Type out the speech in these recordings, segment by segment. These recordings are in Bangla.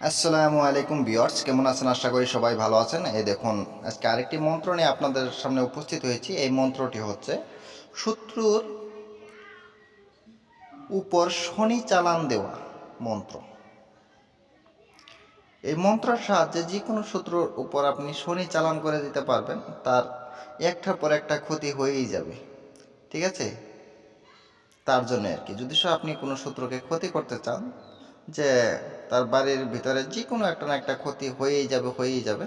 আসসালামু আলাইকুম বিয়ার্স কেমন আছেন? আশা করি সবাই ভালো আছেন। এই দেখুন, আজকে আরেকটি মন্ত্র নিয়ে আপনাদের সামনে উপস্থিত হয়েছি। এই মন্ত্রটি হচ্ছে, শত্রুর উপর শনি চালান দেওয়া মন্ত্র। এই মন্ত্রের সাহায্যে যে কোনো শত্রুর উপর আপনি শনি চালান করে দিতে পারবেন, তার একটার পর একটা ক্ষতি হয়েই যাবে। ঠিক আছে? তার জন্য আর কি। যদি আপনি কোনো শত্রুকে ক্ষতি করতে চান যে তার বাড়ির ভিতরে যে কোনো একটা না একটা ক্ষতি হয়েই যাবে হয়েই যাবে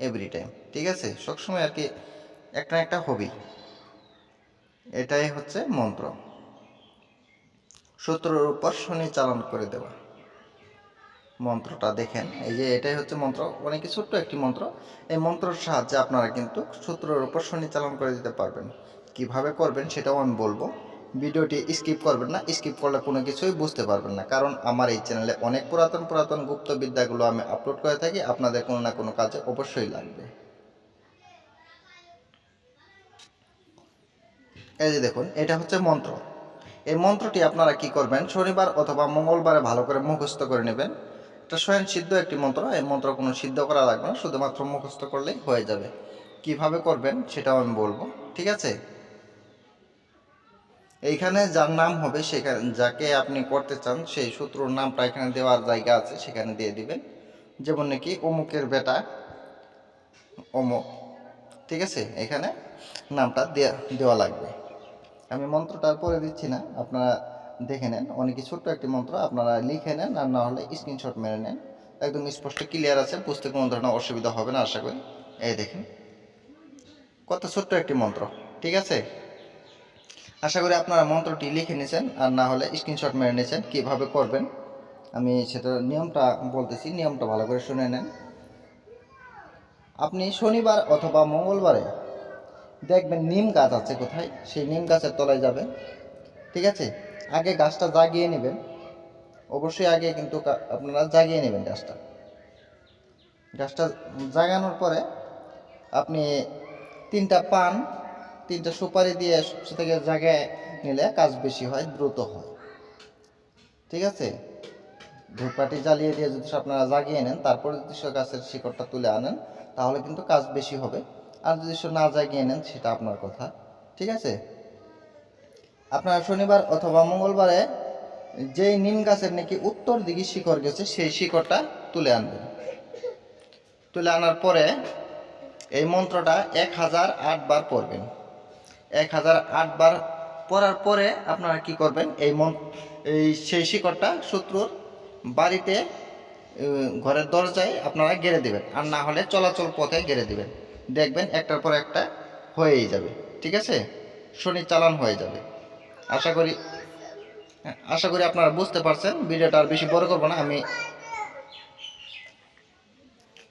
এভরি টাইম ঠিক আছে? সবসময় আর কি একটা না একটা হবি এটাই হচ্ছে মন্ত্র। শত্রুর উপর শনি চালন করে দেওয়া। মন্ত্রটা দেখেন, এই যে এটাই হচ্ছে মন্ত্র, অনেক ছোট্ট একটি মন্ত্র। এই মন্ত্রের সাহায্যে আপনারা কিন্তু শত্রুর উপর শনি চালন করে দিতে পারবেন। কীভাবে করবেন সেটাও আমি বলব। ভিডিওটি স্কিপ করবেন না, স্কিপ করলে কোনো কিছুই বুঝতে পারবেন না। কারণ আমার এই চ্যানেলে অনেক পুরাতন পুরাতন গুপ্ত বিদ্যাগুলো আমি আপলোড করে থাকি, আপনাদের কোনো না কোনো কাজে অবশ্যই লাগবে। এই যে দেখুন, এটা হচ্ছে মন্ত্র। এই মন্ত্রটি আপনারা কি করবেন, শনিবার অথবা মঙ্গলবারে ভালো করে মুখস্থ করে নেবেন। এটা স্বয়ং সিদ্ধ একটি মন্ত্র, এই মন্ত্র কোনো সিদ্ধ করা লাগবে না, শুধুমাত্র মুখস্থ করলেই হয়ে যাবে। কীভাবে করবেন সেটাও আমি বলব, ঠিক আছে? এইখানে যার নাম হবে সেখানে, যাকে আপনি করতে চান, সেই শত্রুর নামটা এখানে দেওয়ার জায়গা আছে, সেখানে দিয়ে দিবেন। যেমন নাকি অমুকের বেটা, অমুক, ঠিক আছে? এখানে নামটা দেওয়া লাগবে। আমি মন্ত্রটা পরে দিচ্ছি না, আপনারা দেখে নেন। অনেকই ছোট্ট একটি মন্ত্র, আপনারা লিখে নেন, আর না হলে স্ক্রিনশট মেরে নেন। একদম স্পষ্ট ক্লিয়ার আছে, বুঝতে কোনো ধরনের অসুবিধা হবে না, আশা করি। এই দেখেন, কত ছোট্ট একটি মন্ত্র, ঠিক আছে? আশা করি আপনারা মন্ত্রটি লিখে নিয়েছেন, আর না হলে স্ক্রিনশট মেরে নিয়েছেন, কীভাবে করবেন। আমি সেটা নিয়মটা বলতেছি, নিয়মটা ভালো করে শুনে নেন। আপনি শনিবার অথবা মঙ্গলবারে দেখবেন নিম গাছ আছে কোথায়, সেই নিম গাছের তলায় যাবেন, ঠিক আছে? আগে গাছটা জাগিয়ে নেবেন, অবশ্যই আগে কিন্তু আপনারা জাগিয়ে নেবেন গাছটা। গাছটা জাগানোর পরে আপনি তিনটা পান তিনটা সুপারি দিয়ে সেটাকে জায়গায় নিলে কাজ বেশি হয়, দ্রুত হয়। ঠিক আছে? ধূপকাঠি জ্বালিয়ে দিয়ে যদি আপনারা জাগিয়ে নেন, তারপরে যদি সে গাছের শিকড়টা তুলে আনেন, তাহলে কিন্তু কাজ বেশি হবে। আর যদি সে না জাগিয়ে নেন, সেটা আপনার কথা। ঠিক আছে? আপনারা শনিবার অথবা মঙ্গলবারে যেই নিম গাছের নাকি উত্তর দিকে শিকড় গেছে, সেই শিকড়টা তুলে আনবেন। তুলে আনার পরে এই মন্ত্রটা এক হাজার আটবার পড়বেন। এক হাজার আটবার পড়ার পরে আপনারা কি করবেন? এই মন, এই সেই শিকড়টা শত্রুর বাড়িতে ঘরের দরজায় আপনারা গেড়ে দেবেন। আর না হলে চলাচল পথে গেড়ে দেবেন। দেখবেন একটার পর একটা হয়েই যাবে। ঠিক আছে? শনি চালান হয়ে যাবে। আশা করি আশা করি আপনারা বুঝতে পারছেন। ভিডিওটা আর বেশি বড় করব না। আমি